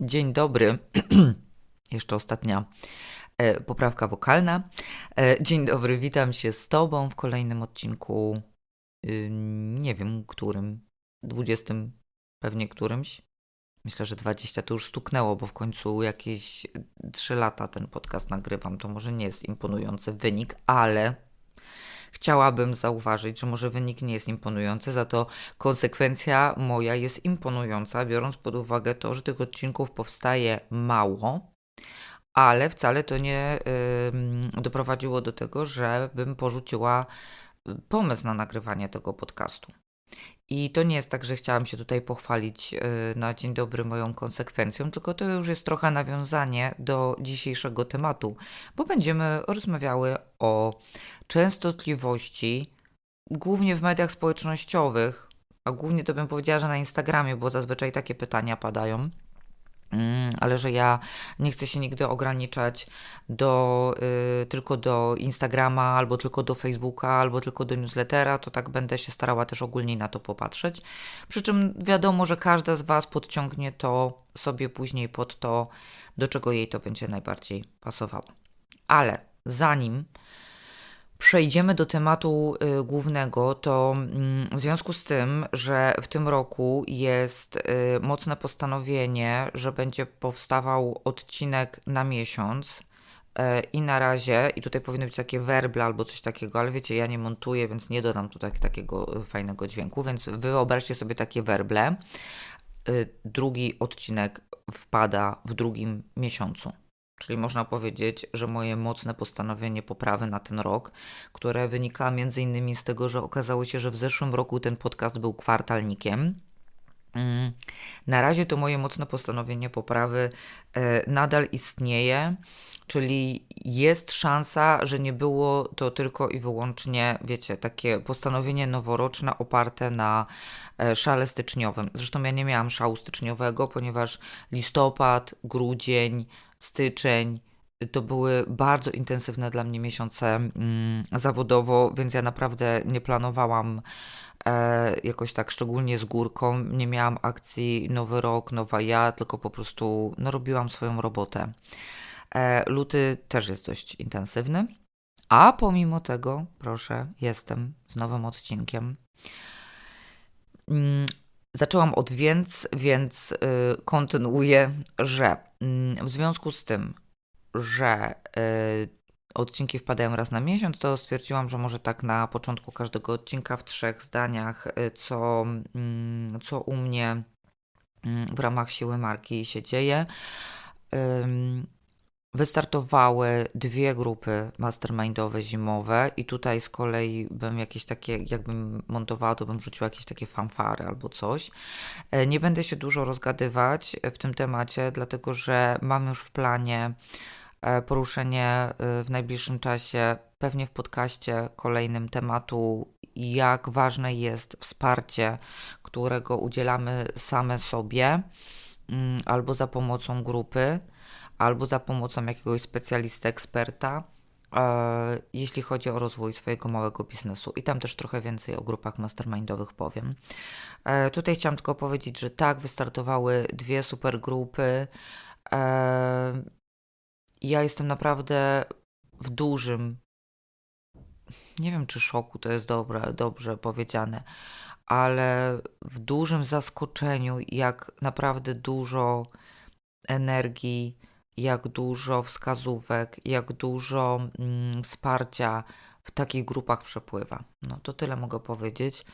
Dzień dobry. Jeszcze ostatnia e, poprawka wokalna. E, dzień dobry, witam się z Tobą w kolejnym odcinku. Y, nie wiem którym, 20 pewnie którymś. Myślę, że 20 to już stuknęło, bo w końcu jakieś 3 lata ten podcast nagrywam. To może nie jest imponujący wynik, ale chciałabym zauważyć, że może wynik nie jest imponujący, za to konsekwencja moja jest imponująca, biorąc pod uwagę to, że tych odcinków powstaje mało, ale wcale to nie yy, doprowadziło do tego, żebym porzuciła pomysł na nagrywanie tego podcastu. I to nie jest tak, że chciałam się tutaj pochwalić y, na dzień dobry moją konsekwencją, tylko to już jest trochę nawiązanie do dzisiejszego tematu, bo będziemy rozmawiały o częstotliwości, głównie w mediach społecznościowych, a głównie to bym powiedziała, że na Instagramie, bo zazwyczaj takie pytania padają ale że ja nie chcę się nigdy ograniczać do, y, tylko do Instagrama, albo tylko do Facebooka, albo tylko do newslettera, to tak będę się starała też ogólnie na to popatrzeć. Przy czym wiadomo, że każda z Was podciągnie to sobie później pod to, do czego jej to będzie najbardziej pasowało. Ale zanim przejdziemy do tematu y, głównego, to y, w związku z tym, że w tym roku jest y, mocne postanowienie, że będzie powstawał odcinek na miesiąc. Y, I na razie, i tutaj powinny być takie werble albo coś takiego, ale wiecie, ja nie montuję, więc nie dodam tutaj takiego fajnego dźwięku, więc wyobraźcie sobie takie werble. Drugi odcinek wpada w drugim miesiącu. Czyli można powiedzieć, że moje mocne postanowienie poprawy na ten rok, które wynika m.in. z tego, że okazało się, że w zeszłym roku ten podcast był kwartalnikiem. Mm, na razie to moje mocne postanowienie poprawy e, nadal istnieje, czyli jest szansa, że nie było to tylko i wyłącznie, wiecie, takie postanowienie noworoczne oparte na e, szale styczniowym. Zresztą ja nie miałam szału styczniowego, ponieważ listopad, grudzień, styczeń. To były bardzo intensywne dla mnie miesiące mm, zawodowo, więc ja naprawdę nie planowałam e, jakoś tak szczególnie z górką. Nie miałam akcji Nowy Rok, Nowa Ja, tylko po prostu no, robiłam swoją robotę. E, luty też jest dość intensywny, a pomimo tego, proszę, jestem z nowym odcinkiem. Mm, Zaczęłam od więc, więc yy, kontynuuję, że w związku z tym, że yy, odcinki wpadają raz na miesiąc, to stwierdziłam, że może tak na początku każdego odcinka w trzech zdaniach, y, co, mm, co u mnie mm, w ramach siły marki się dzieje. Wystartowały dwie grupy mastermindowe zimowe i tutaj z kolei bym jakieś takie, jakbym montowała, to bym rzuciła jakieś takie fanfary albo coś. E, nie będę się dużo rozgadywać w tym temacie, dlatego że mam już w planie e, poruszenie e, w najbliższym czasie, pewnie w podcaście kolejnym tematu, jak ważne jest wsparcie, którego udzielamy same sobie mm, albo za pomocą grupy albo za pomocą jakiegoś specjalisty, eksperta, e, jeśli chodzi o rozwój swojego małego biznesu. I tam też trochę więcej o grupach mastermindowych powiem. E, tutaj chciałam tylko powiedzieć, że tak, wystartowały dwie super grupy. E, ja jestem naprawdę w dużym, nie wiem czy szoku to jest dobre, dobrze powiedziane, ale w dużym zaskoczeniu, jak naprawdę dużo energii, jak dużo wskazówek, jak dużo mm, wsparcia w takich grupach przepływa. No to tyle mogę powiedzieć.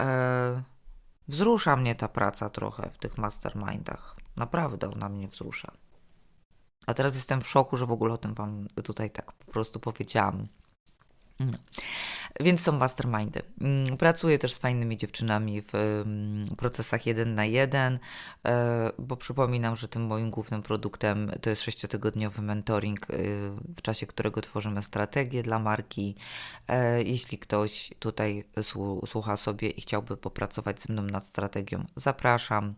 E, wzrusza mnie ta praca trochę w tych mastermindach. Naprawdę ona mnie wzrusza. A teraz jestem w szoku, że w ogóle o tym Wam tutaj tak po prostu powiedziałam. No. Więc są mastermindy. Mm, pracuję też z fajnymi dziewczynami w mm, procesach jeden na jeden, e, bo przypominam, że tym moim głównym produktem to jest sześciotygodniowy mentoring, e, w czasie którego tworzymy strategię dla marki. E, jeśli ktoś tutaj słucha sobie i chciałby popracować ze mną nad strategią, zapraszam.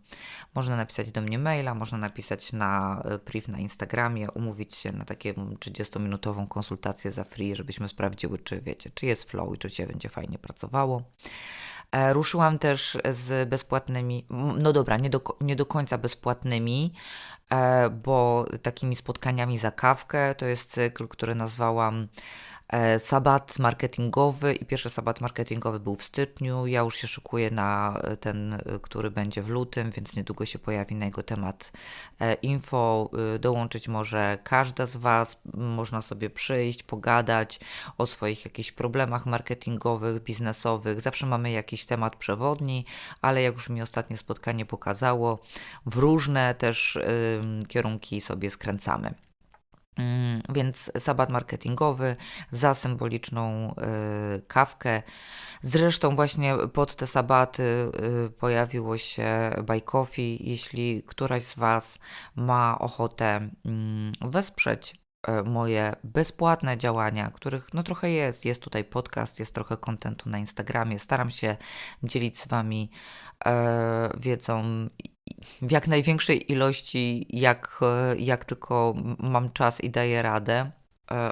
Można napisać do mnie maila, można napisać na priv na Instagramie, umówić się na taką 30-minutową konsultację za free, żebyśmy sprawdziły, czy wiecie, czy jest flow i czy się będzie fajnie pracowało. E, ruszyłam też z bezpłatnymi, no dobra, nie do, nie do końca bezpłatnymi, e, bo takimi spotkaniami za kawkę to jest cykl, który nazwałam sabat marketingowy i pierwszy sabat marketingowy był w styczniu. Ja już się szykuję na e, ten, e, który będzie w lutym, więc niedługo się pojawi na jego temat info. Dołączyć może każda z Was. Można sobie przyjść, pogadać o swoich jakichś problemach marketingowych, biznesowych. Zawsze mamy jakiś temat przewodni, ale jak już mi ostatnie spotkanie pokazało, w różne też kierunki sobie skręcamy. Mm, więc sabat marketingowy za symboliczną y, kawkę. Zresztą właśnie pod te sabaty y, pojawiło się Buy Coffee. Jeśli któraś z Was ma ochotę mm, wesprzeć moje bezpłatne działania, których no trochę jest. Jest tutaj podcast, jest trochę kontentu na Instagramie. Staram się dzielić z Wami wiedzą w jak największej ilości, jak, jak tylko mam czas i daję radę, e,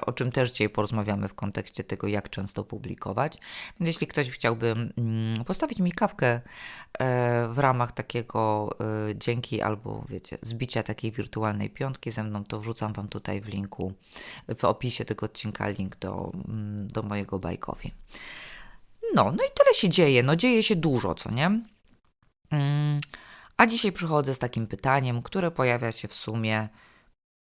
o czym też dzisiaj porozmawiamy w kontekście tego, jak często publikować. Więc jeśli ktoś chciałby mm, postawić mi kawkę e, w ramach takiego e, dzięki albo wiecie, zbicia takiej wirtualnej piątki ze mną, to wrzucam Wam tutaj w linku, w opisie tego odcinka link do, mm, do mojego bajkowi. No, no i tyle się dzieje. No dzieje się dużo, co nie? Mm. A dzisiaj przychodzę z takim pytaniem, które pojawia się w sumie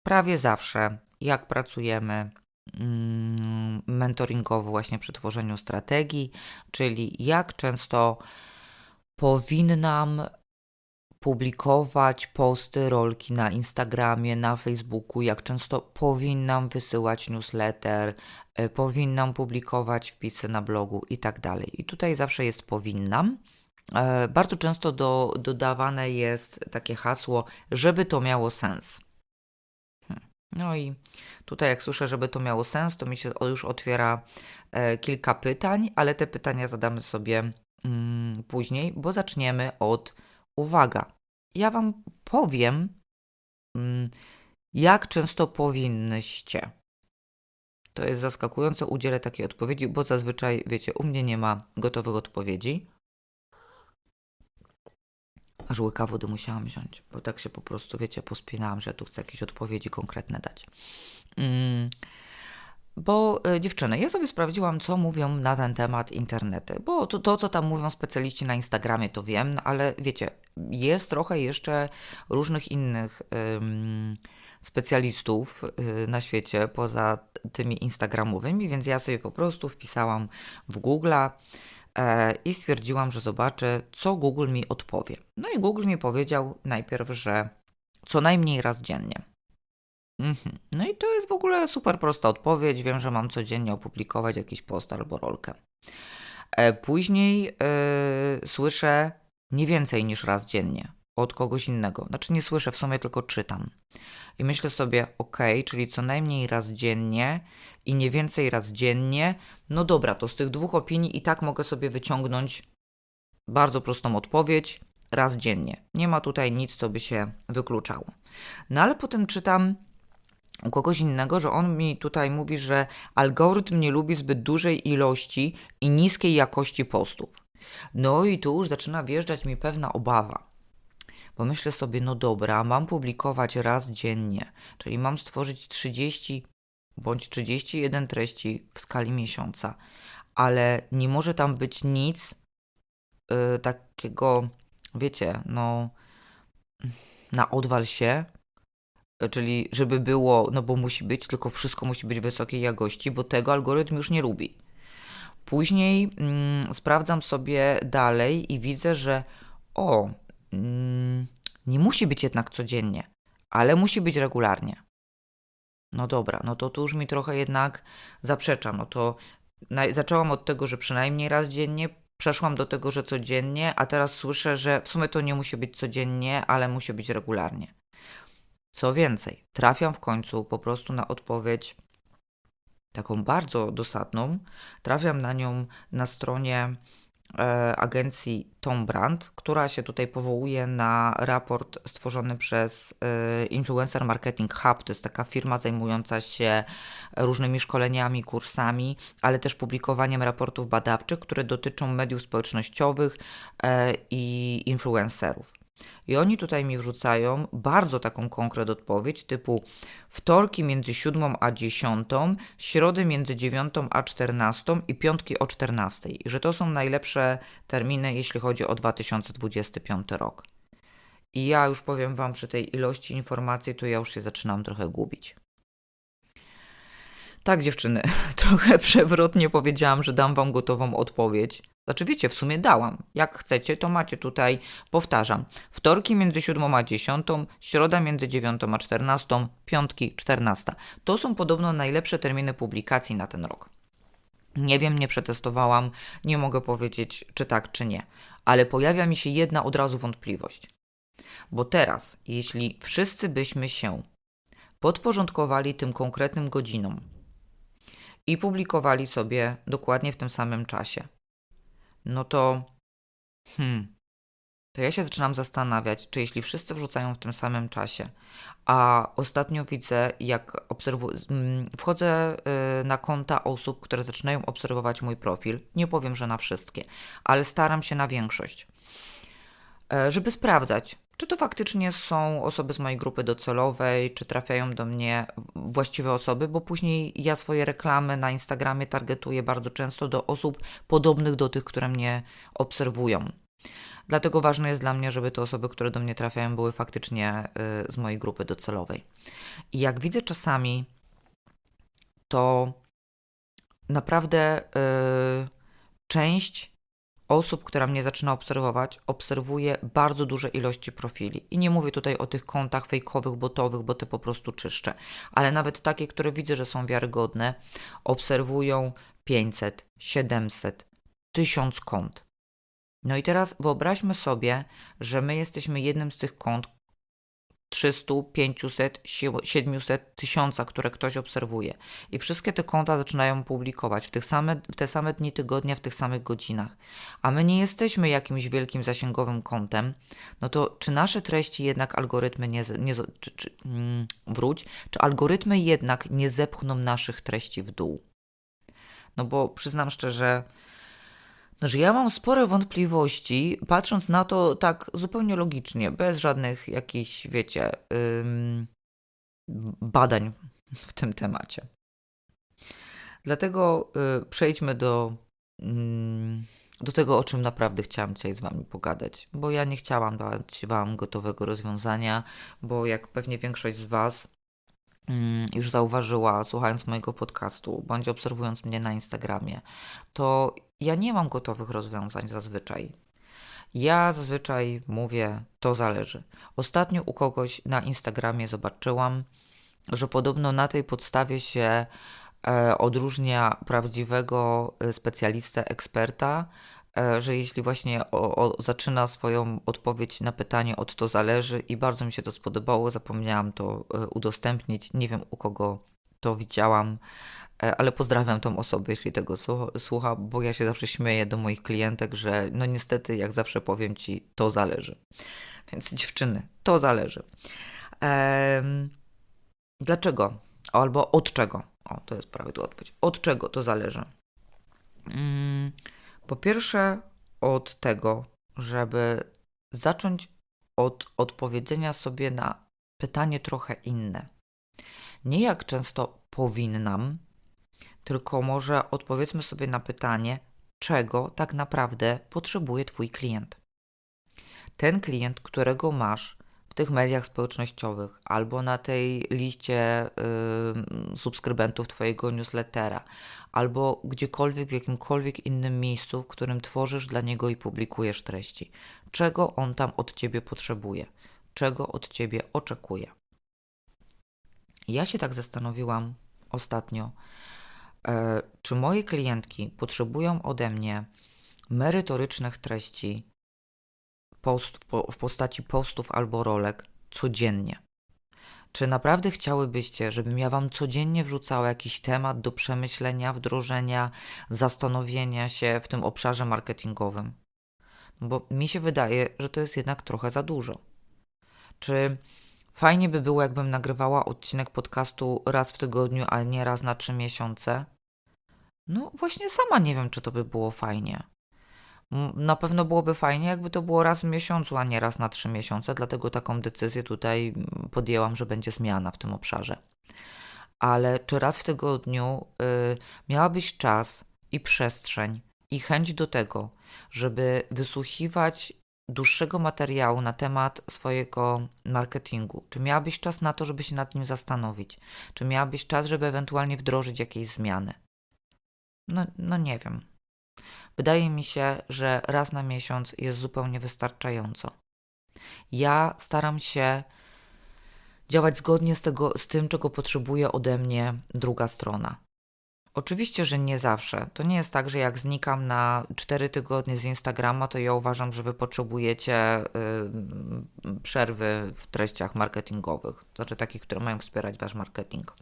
prawie zawsze, jak pracujemy mm, mentoringowo właśnie przy tworzeniu strategii, czyli jak często powinnam publikować posty, rolki na Instagramie, na Facebooku, jak często powinnam wysyłać newsletter, e, powinnam publikować wpisy na blogu i tak dalej. I tutaj zawsze jest powinnam. E, bardzo często do, dodawane jest takie hasło, żeby to miało sens. No i tutaj, jak słyszę, żeby to miało sens, to mi się już otwiera e, kilka pytań, ale te pytania zadamy sobie mm, później, bo zaczniemy od uwaga. Ja Wam powiem, mm, jak często powinnyście. To jest zaskakujące, udzielę takiej odpowiedzi, bo zazwyczaj, wiecie, u mnie nie ma gotowych odpowiedzi aż łyka wody musiałam wziąć, bo tak się po prostu, wiecie, pospinałam, że tu chcę jakieś odpowiedzi konkretne dać. Mm. Bo y, dziewczyny, ja sobie sprawdziłam, co mówią na ten temat internety, bo to, to, co tam mówią specjaliści na Instagramie, to wiem, no ale wiecie, jest trochę jeszcze różnych innych ym, specjalistów y, na świecie poza tymi Instagramowymi, więc ja sobie po prostu wpisałam w Google'a i stwierdziłam, że zobaczę, co Google mi odpowie. No i Google mi powiedział najpierw, że co najmniej raz dziennie. Mhm. No i to jest w ogóle super prosta odpowiedź. Wiem, że mam codziennie opublikować jakiś post albo rolkę. E, później yy, słyszę nie więcej niż raz dziennie od kogoś innego. Znaczy nie słyszę, w sumie tylko czytam. I myślę sobie, ok, czyli co najmniej raz dziennie i nie więcej raz dziennie. No dobra, to z tych dwóch opinii i tak mogę sobie wyciągnąć bardzo prostą odpowiedź raz dziennie. Nie ma tutaj nic, co by się wykluczało. No ale potem czytam u kogoś innego, że on mi tutaj mówi, że algorytm nie lubi zbyt dużej ilości i niskiej jakości postów. No i tu już zaczyna wjeżdżać mi pewna obawa. Bo myślę sobie, no dobra, mam publikować raz dziennie, czyli mam stworzyć 30 bądź 31 treści w skali miesiąca, ale nie może tam być nic yy, takiego, wiecie, no na odwal się, czyli żeby było, no bo musi być, tylko wszystko musi być wysokiej jakości, bo tego algorytm już nie lubi. Później mm, sprawdzam sobie dalej i widzę, że o, mm, nie musi być jednak codziennie, ale musi być regularnie. No dobra, no to tu już mi trochę jednak zaprzecza. No to na, zaczęłam od tego, że przynajmniej raz dziennie, przeszłam do tego, że codziennie, a teraz słyszę, że w sumie to nie musi być codziennie, ale musi być regularnie. Co więcej, trafiam w końcu po prostu na odpowiedź taką bardzo dosadną. Trafiam na nią na stronie agencji Tom Brand, która się tutaj powołuje na raport stworzony przez e, Influencer Marketing Hub. To jest taka firma zajmująca się różnymi szkoleniami, kursami, ale też publikowaniem raportów badawczych, które dotyczą mediów społecznościowych e, i influencerów. I oni tutaj mi wrzucają bardzo taką konkret odpowiedź typu wtorki między 7 a 10, środy między 9 a 14 i piątki o 14. I że to są najlepsze terminy, jeśli chodzi o 2025 rok. I ja już powiem Wam, przy tej ilości informacji, to ja już się zaczynam trochę gubić. Tak, dziewczyny, trochę przewrotnie powiedziałam, że dam Wam gotową odpowiedź. Znaczy, wiecie, w sumie dałam. Jak chcecie, to macie tutaj, powtarzam, wtorki między 7 a 10, środa między 9 a 14, piątki 14. To są podobno najlepsze terminy publikacji na ten rok. Nie wiem, nie przetestowałam, nie mogę powiedzieć, czy tak, czy nie. Ale pojawia mi się jedna od razu wątpliwość. Bo teraz, jeśli wszyscy byśmy się podporządkowali tym konkretnym godzinom i publikowali sobie dokładnie w tym samym czasie, no to hmm, to ja się zaczynam zastanawiać, czy jeśli wszyscy wrzucają w tym samym czasie, a ostatnio widzę, jak obserwu- mm, wchodzę y, na konta osób, które zaczynają obserwować mój profil, nie powiem, że na wszystkie, ale staram się na większość, e, żeby sprawdzać, czy to faktycznie są osoby z mojej grupy docelowej, czy trafiają do mnie właściwe osoby, bo później ja swoje reklamy na Instagramie targetuję bardzo często do osób podobnych do tych, które mnie obserwują. Dlatego ważne jest dla mnie, żeby te osoby, które do mnie trafiają, były faktycznie y, z mojej grupy docelowej. I jak widzę czasami, to naprawdę y, część osób, która mnie zaczyna obserwować, obserwuje bardzo duże ilości profili. I nie mówię tutaj o tych kontach fejkowych, botowych, bo te po prostu czyszczę, ale nawet takie, które widzę, że są wiarygodne, obserwują 500, 700, 1000 kont. No i teraz wyobraźmy sobie, że my jesteśmy jednym z tych kont 300, 500, 700, 1000, które ktoś obserwuje. I wszystkie te konta zaczynają publikować w, tych same, w te same dni tygodnia, w tych samych godzinach. A my nie jesteśmy jakimś wielkim zasięgowym kontem, no to czy nasze treści jednak algorytmy nie, nie czy, czy, mm, wróć, czy algorytmy jednak nie zepchną naszych treści w dół? No bo przyznam szczerze, że ja mam spore wątpliwości, patrząc na to tak zupełnie logicznie, bez żadnych jakichś, wiecie, ym, badań w tym temacie. Dlatego y, przejdźmy do, mm, do tego, o czym naprawdę chciałam dzisiaj z Wami pogadać, bo ja nie chciałam dać Wam gotowego rozwiązania, bo jak pewnie większość z Was mm, już zauważyła, słuchając mojego podcastu, bądź obserwując mnie na Instagramie, to ja nie mam gotowych rozwiązań zazwyczaj. Ja zazwyczaj mówię, to zależy. Ostatnio u kogoś na Instagramie zobaczyłam, że podobno na tej podstawie się e, odróżnia prawdziwego e, specjalistę, eksperta, e, że jeśli właśnie o, o, zaczyna swoją odpowiedź na pytanie od to zależy i bardzo mi się to spodobało, zapomniałam to udostępnić. Nie wiem u kogo to widziałam ale pozdrawiam tą osobę, jeśli tego słucha, bo ja się zawsze śmieję do moich klientek, że no niestety, jak zawsze powiem ci, to zależy. Więc dziewczyny, to zależy. Ehm, dlaczego? Albo od czego? O, to jest prawidłowa odpowiedź. Od czego to zależy? Mm, po pierwsze, od tego, żeby zacząć od odpowiedzenia sobie na pytanie trochę inne. Nie jak często powinnam, tylko może odpowiedzmy sobie na pytanie, czego tak naprawdę potrzebuje Twój klient. Ten klient, którego masz w tych mediach społecznościowych albo na tej liście subskrybentów Twojego newslettera, albo gdziekolwiek, w jakimkolwiek innym miejscu, w którym tworzysz dla niego i publikujesz treści. Czego on tam od Ciebie potrzebuje? Czego od Ciebie oczekuje? Ja się tak zastanowiłam ostatnio, czy moje klientki potrzebują ode mnie merytorycznych treści post, w postaci postów albo rolek codziennie. Czy naprawdę chciałybyście, żebym ja Wam codziennie wrzucała jakiś temat do przemyślenia, wdrożenia, zastanowienia się w tym obszarze marketingowym? Bo mi się wydaje, że to jest jednak trochę za dużo. Czy fajnie by było, jakbym nagrywała odcinek podcastu raz w tygodniu, a nie raz na trzy miesiące? No właśnie sama nie wiem, czy to by było fajnie. Na pewno byłoby fajnie, jakby to było raz w miesiącu, a nie raz na trzy miesiące, dlatego taką decyzję tutaj podjęłam, że będzie zmiana w tym obszarze. Ale czy raz w tygodniu y, miałabyś czas i przestrzeń i chęć do tego, żeby wysłuchiwać dłuższego materiału na temat swojego marketingu? Czy miałabyś czas na to, żeby się nad nim zastanowić? Czy miałabyś czas, żeby ewentualnie wdrożyć jakieś zmiany? No, no nie wiem. Wydaje mi się, że raz na miesiąc jest zupełnie wystarczająco. Ja staram się działać zgodnie z, tego, z tym, czego potrzebuje ode mnie druga strona. Oczywiście, że nie zawsze. To nie jest tak, że jak znikam na 4 tygodnie z Instagrama, to ja uważam, że wy potrzebujecie yy, przerwy w treściach marketingowych, znaczy takich, które mają wspierać wasz marketing.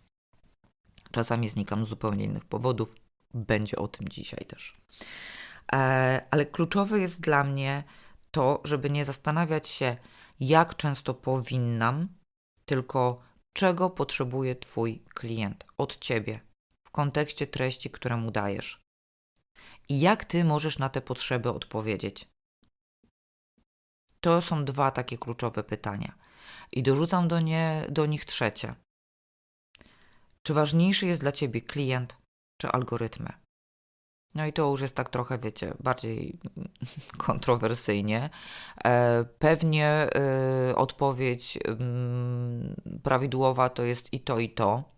Czasami znikam z zupełnie innych powodów. Będzie o tym dzisiaj też. E, ale kluczowe jest dla mnie to, żeby nie zastanawiać się, jak często powinnam, tylko czego potrzebuje Twój klient od Ciebie kontekście treści, które mu dajesz. I jak Ty możesz na te potrzeby odpowiedzieć. To są dwa takie kluczowe pytania. I dorzucam do, nie, do nich trzecie. Czy ważniejszy jest dla Ciebie klient czy algorytmy? No i to już jest tak trochę, wiecie, bardziej kontrowersyjnie. E, pewnie e, odpowiedź mm, prawidłowa to jest i to, i to.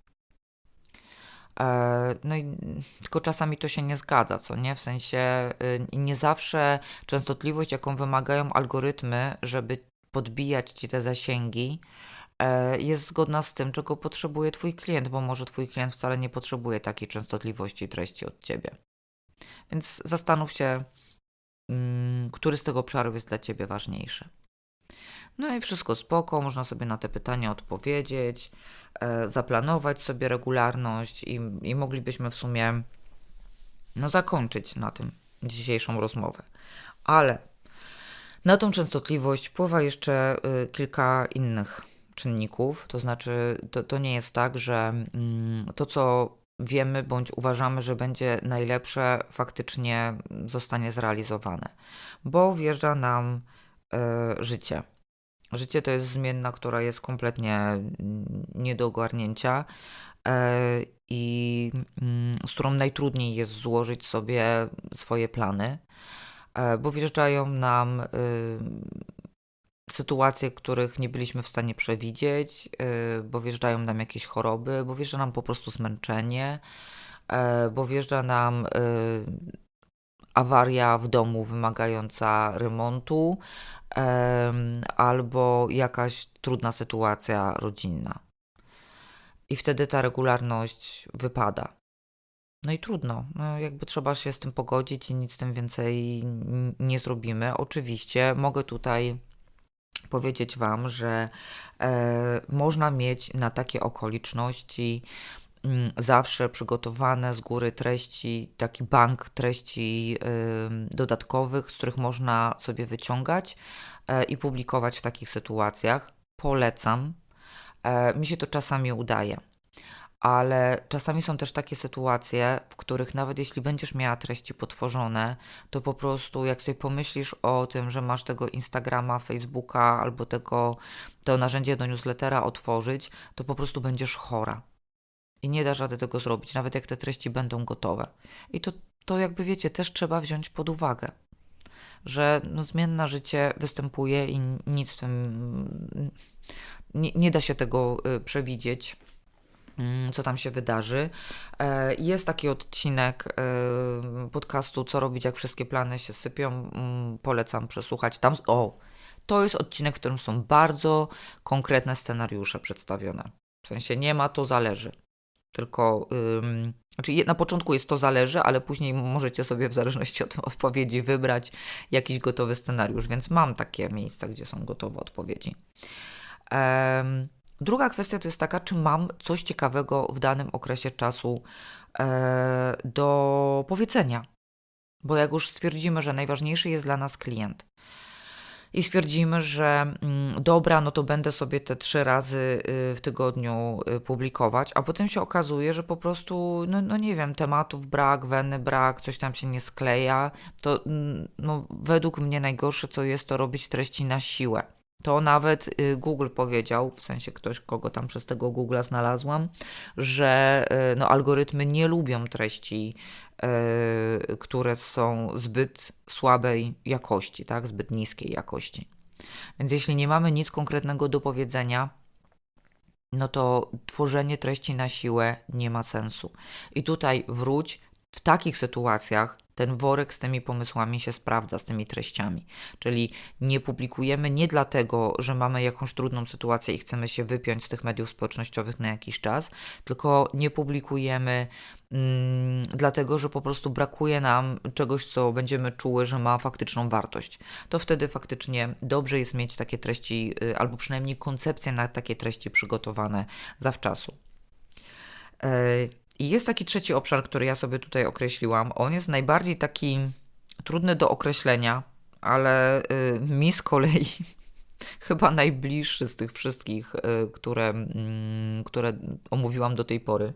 E, no i tylko czasami to się nie zgadza, co nie? W sensie nie zawsze częstotliwość, jaką wymagają algorytmy, żeby podbijać ci te zasięgi, jest zgodna z tym, czego potrzebuje Twój klient, bo może Twój klient wcale nie potrzebuje takiej częstotliwości treści od Ciebie. Więc zastanów się, mm, który z tych obszarów jest dla Ciebie ważniejszy. No i wszystko spoko, można sobie na te pytania odpowiedzieć, e, zaplanować sobie regularność i, i moglibyśmy w sumie no, zakończyć na tym dzisiejszą rozmowę. Ale na tą częstotliwość wpływa jeszcze y, kilka innych czynników. To znaczy, to, to nie jest tak, że mm, to, co wiemy bądź uważamy, że będzie najlepsze, faktycznie zostanie zrealizowane, bo wjeżdża nam y, życie. Życie to jest zmienna, która jest kompletnie nie do ogarnięcia y, i y, z którą najtrudniej jest złożyć sobie swoje plany, e, bo wjeżdżają nam sytuacje, których nie byliśmy w stanie przewidzieć, y, bo wjeżdżają nam jakieś choroby, bo wjeżdża nam po prostu zmęczenie, y, bo wjeżdża nam y, awaria w domu wymagająca remontu albo jakaś trudna sytuacja rodzinna. I wtedy ta regularność wypada. No i trudno, no jakby trzeba się z tym pogodzić i nic z tym więcej nie zrobimy. Oczywiście mogę tutaj powiedzieć Wam, że e, można mieć na takie okoliczności zawsze przygotowane z góry treści, taki bank treści dodatkowych, z których można sobie wyciągać e, i publikować w takich sytuacjach. Polecam. E, mi się to czasami udaje ale czasami są też takie sytuacje, w których nawet jeśli będziesz miała treści potworzone, to po prostu jak sobie pomyślisz o tym, że masz tego Instagrama, Facebooka albo tego, to narzędzie do newslettera otworzyć, to po prostu będziesz chora. I nie dasz rady tego zrobić, nawet jak te treści będą gotowe. I to, to jakby wiecie, też trzeba wziąć pod uwagę, że no, zmienne życie występuje i nic w tym. Nie, nie da się tego y, przewidzieć Mm, co tam się wydarzy. E, jest taki odcinek e, podcastu Co robić, jak wszystkie plany się sypią. Mm, polecam przesłuchać. Tam, o, to jest odcinek, w którym są bardzo konkretne scenariusze przedstawione. W sensie nie ma to zależy. Tylko, ym, znaczy na początku jest to zależy, ale później możecie sobie w zależności od odpowiedzi wybrać jakiś gotowy scenariusz, więc mam takie miejsca, gdzie są gotowe odpowiedzi. Druga kwestia to jest taka, czy mam coś ciekawego w danym okresie czasu e, do powiedzenia. Bo jak już stwierdzimy, że najważniejszy jest dla nas klient i stwierdzimy, że mm, dobra, no to będę sobie te trzy razy y, w tygodniu y, publikować, a potem się okazuje, że po prostu, no, no nie wiem, tematów brak, weny brak, coś tam się nie skleja, to mm, no, według mnie najgorsze co jest, to robić treści na siłę. To nawet y, Google powiedział, w sensie ktoś, kogo tam przez tego Google'a znalazłam, że y, no, algorytmy nie lubią treści, y, które są zbyt słabej jakości, tak? zbyt niskiej jakości. Więc jeśli nie mamy nic konkretnego do powiedzenia, no to tworzenie treści na siłę nie ma sensu. I tutaj wróć w takich sytuacjach ten worek z tymi pomysłami się sprawdza, z tymi treściami. Czyli nie publikujemy nie dlatego, że mamy jakąś trudną sytuację i chcemy się wypiąć z tych mediów społecznościowych na jakiś czas, tylko nie publikujemy mm, dlatego, że po prostu brakuje nam czegoś, co będziemy czuły, że ma faktyczną wartość. To wtedy faktycznie dobrze jest mieć takie treści, y, albo przynajmniej koncepcje na takie treści przygotowane zawczasu. Yy, i jest taki trzeci obszar, który ja sobie tutaj określiłam. On jest najbardziej taki trudny do określenia, ale y, mi z kolei chyba najbliższy z tych wszystkich, y, które, y, które omówiłam do tej pory.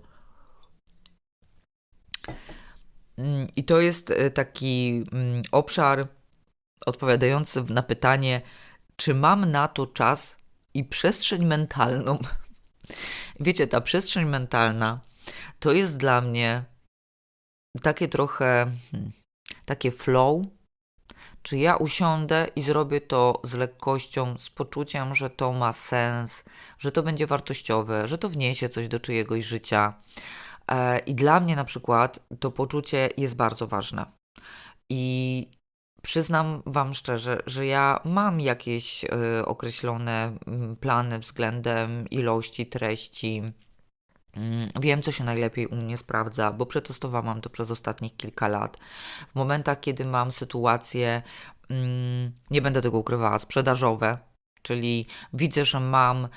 Mm, I to jest y, taki mm, obszar odpowiadający na pytanie, czy mam na to czas i przestrzeń mentalną. Wiecie, ta przestrzeń mentalna to jest dla mnie takie trochę hmm, takie flow. Czy ja usiądę i zrobię to z lekkością, z poczuciem, że to ma sens, że to będzie wartościowe, że to wniesie coś do czyjegoś życia. E, I dla mnie na przykład to poczucie jest bardzo ważne. I przyznam Wam szczerze, że ja mam jakieś y, określone mm, plany względem ilości treści, wiem, co się najlepiej u mnie sprawdza, bo przetestowałam to przez ostatnich kilka lat. W momentach, kiedy mam sytuacje, mm, nie będę tego ukrywała, sprzedażowe, czyli widzę, że mam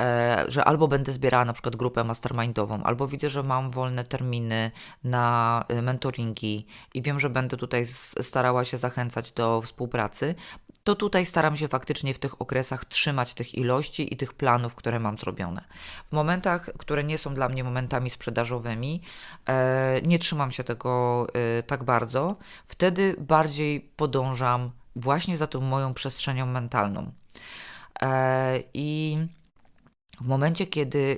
E, że albo będę zbierała na przykład grupę mastermindową, albo widzę, że mam wolne terminy na e, mentoringi i wiem, że będę tutaj starała się zachęcać do współpracy, to tutaj staram się faktycznie w tych okresach trzymać tych ilości i tych planów, które mam zrobione. W momentach, które nie są dla mnie momentami sprzedażowymi, e, nie trzymam się tego tak bardzo. Wtedy bardziej podążam właśnie za tą moją przestrzenią mentalną. I w momencie, kiedy,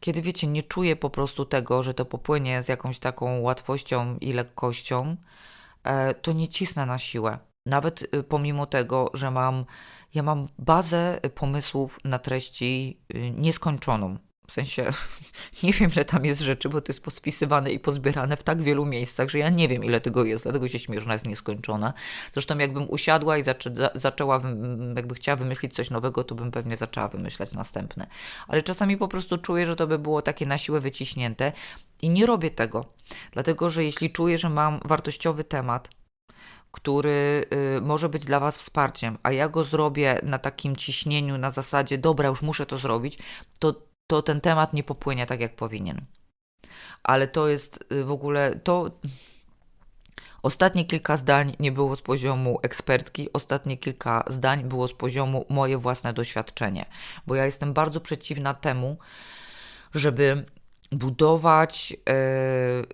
kiedy wiecie, nie czuję po prostu tego, że to popłynie z jakąś taką łatwością i lekkością, e, to nie cisnę na siłę. Nawet y, pomimo tego, że mam, ja mam bazę pomysłów na treści y, nieskończoną. W sensie nie wiem, ile tam jest rzeczy, bo to jest pospisywane i pozbierane w tak wielu miejscach, że ja nie wiem, ile tego jest, dlatego się śmieję, jest nieskończona. Zresztą jakbym usiadła i zaczę, zaczęła, jakby chciała wymyślić coś nowego, to bym pewnie zaczęła wymyślać następne. Ale czasami po prostu czuję, że to by było takie na siłę wyciśnięte i nie robię tego. Dlatego, że jeśli czuję, że mam wartościowy temat, który y, może być dla Was wsparciem, a ja go zrobię na takim ciśnieniu, na zasadzie, dobra, już muszę to zrobić, to to ten temat nie popłynie tak, jak powinien. Ale to jest y, w ogóle to. Ostatnie kilka zdań nie było z poziomu ekspertki, ostatnie kilka zdań było z poziomu moje własne doświadczenie, bo ja jestem bardzo przeciwna temu, żeby budować e,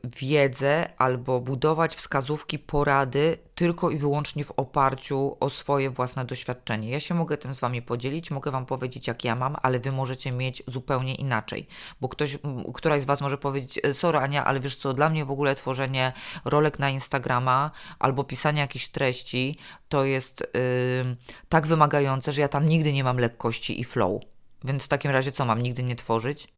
wiedzę albo budować wskazówki, porady tylko i wyłącznie w oparciu o swoje własne doświadczenie. Ja się mogę tym z Wami podzielić, mogę Wam powiedzieć, jak ja mam, ale Wy możecie mieć zupełnie inaczej, bo ktoś, któraś z Was może powiedzieć, e, sorry Ania, ale wiesz co, dla mnie w ogóle tworzenie rolek na Instagrama albo pisanie jakichś treści to jest yy, tak wymagające, że ja tam nigdy nie mam lekkości i flow. Więc w takim razie co mam, nigdy nie tworzyć?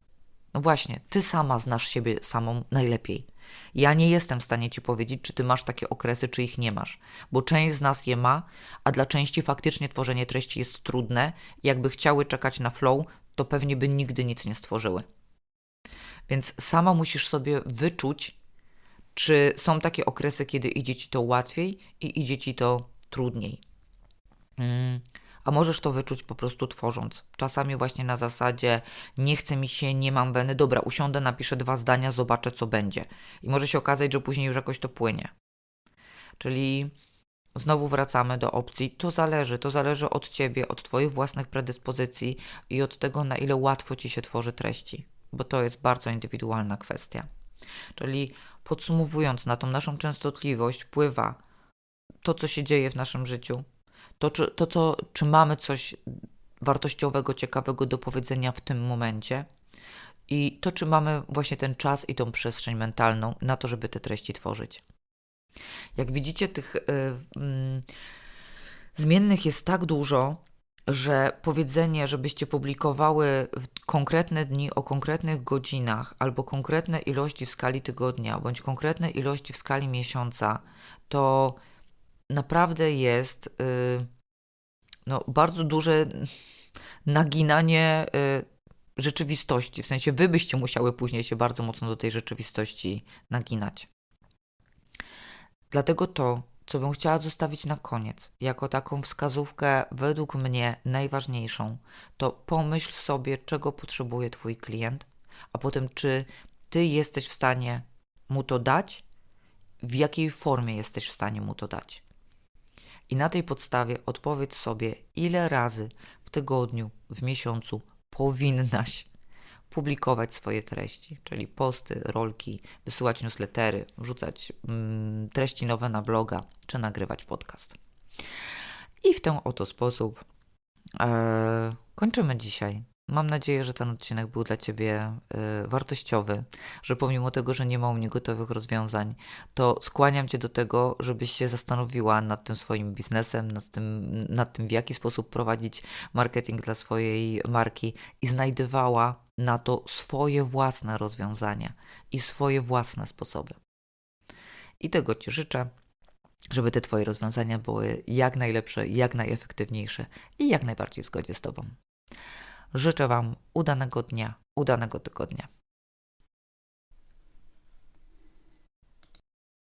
No właśnie, ty sama znasz siebie samą najlepiej. Ja nie jestem w stanie ci powiedzieć, czy ty masz takie okresy, czy ich nie masz, bo część z nas je ma, a dla części faktycznie tworzenie treści jest trudne. Jakby chciały czekać na flow, to pewnie by nigdy nic nie stworzyły. Więc sama musisz sobie wyczuć, czy są takie okresy, kiedy idzie ci to łatwiej i idzie ci to trudniej. Mm. A możesz to wyczuć po prostu tworząc. Czasami właśnie na zasadzie nie chce mi się, nie mam weny, dobra, usiądę, napiszę dwa zdania, zobaczę co będzie. I może się okazać, że później już jakoś to płynie. Czyli znowu wracamy do opcji, to zależy, to zależy od ciebie, od twoich własnych predyspozycji i od tego, na ile łatwo ci się tworzy treści, bo to jest bardzo indywidualna kwestia. Czyli podsumowując, na tą naszą częstotliwość wpływa to, co się dzieje w naszym życiu, to, czy, to co, czy mamy coś wartościowego, ciekawego do powiedzenia w tym momencie i to, czy mamy właśnie ten czas i tą przestrzeń mentalną na to, żeby te treści tworzyć. Jak widzicie, tych y, mm, zmiennych jest tak dużo, że powiedzenie, żebyście publikowały konkretne dni o konkretnych godzinach, albo konkretne ilości w skali tygodnia, bądź konkretne ilości w skali miesiąca, to naprawdę jest y, no, bardzo duże naginanie y, rzeczywistości. W sensie, wy byście musiały później się bardzo mocno do tej rzeczywistości naginać. Dlatego to, co bym chciała zostawić na koniec, jako taką wskazówkę według mnie najważniejszą, to pomyśl sobie, czego potrzebuje Twój klient, a potem czy Ty jesteś w stanie mu to dać, w jakiej formie jesteś w stanie mu to dać. I na tej podstawie odpowiedz sobie, ile razy w tygodniu, w miesiącu powinnaś publikować swoje treści, czyli posty, rolki, wysyłać newslettery, wrzucać mm, treści nowe na bloga, czy nagrywać podcast. I w ten oto sposób e, kończymy dzisiaj. Mam nadzieję, że ten odcinek był dla Ciebie e, wartościowy, że pomimo tego, że nie ma u mnie gotowych rozwiązań, to skłaniam Cię do tego, żebyś się zastanowiła nad tym swoim biznesem, nad tym, nad tym w jaki sposób prowadzić marketing dla swojej marki i znajdowała na to swoje własne rozwiązania i swoje własne sposoby. I tego Ci życzę, żeby te Twoje rozwiązania były jak najlepsze, jak najefektywniejsze i jak najbardziej w zgodzie z Tobą. Życzę Wam udanego dnia, udanego tygodnia.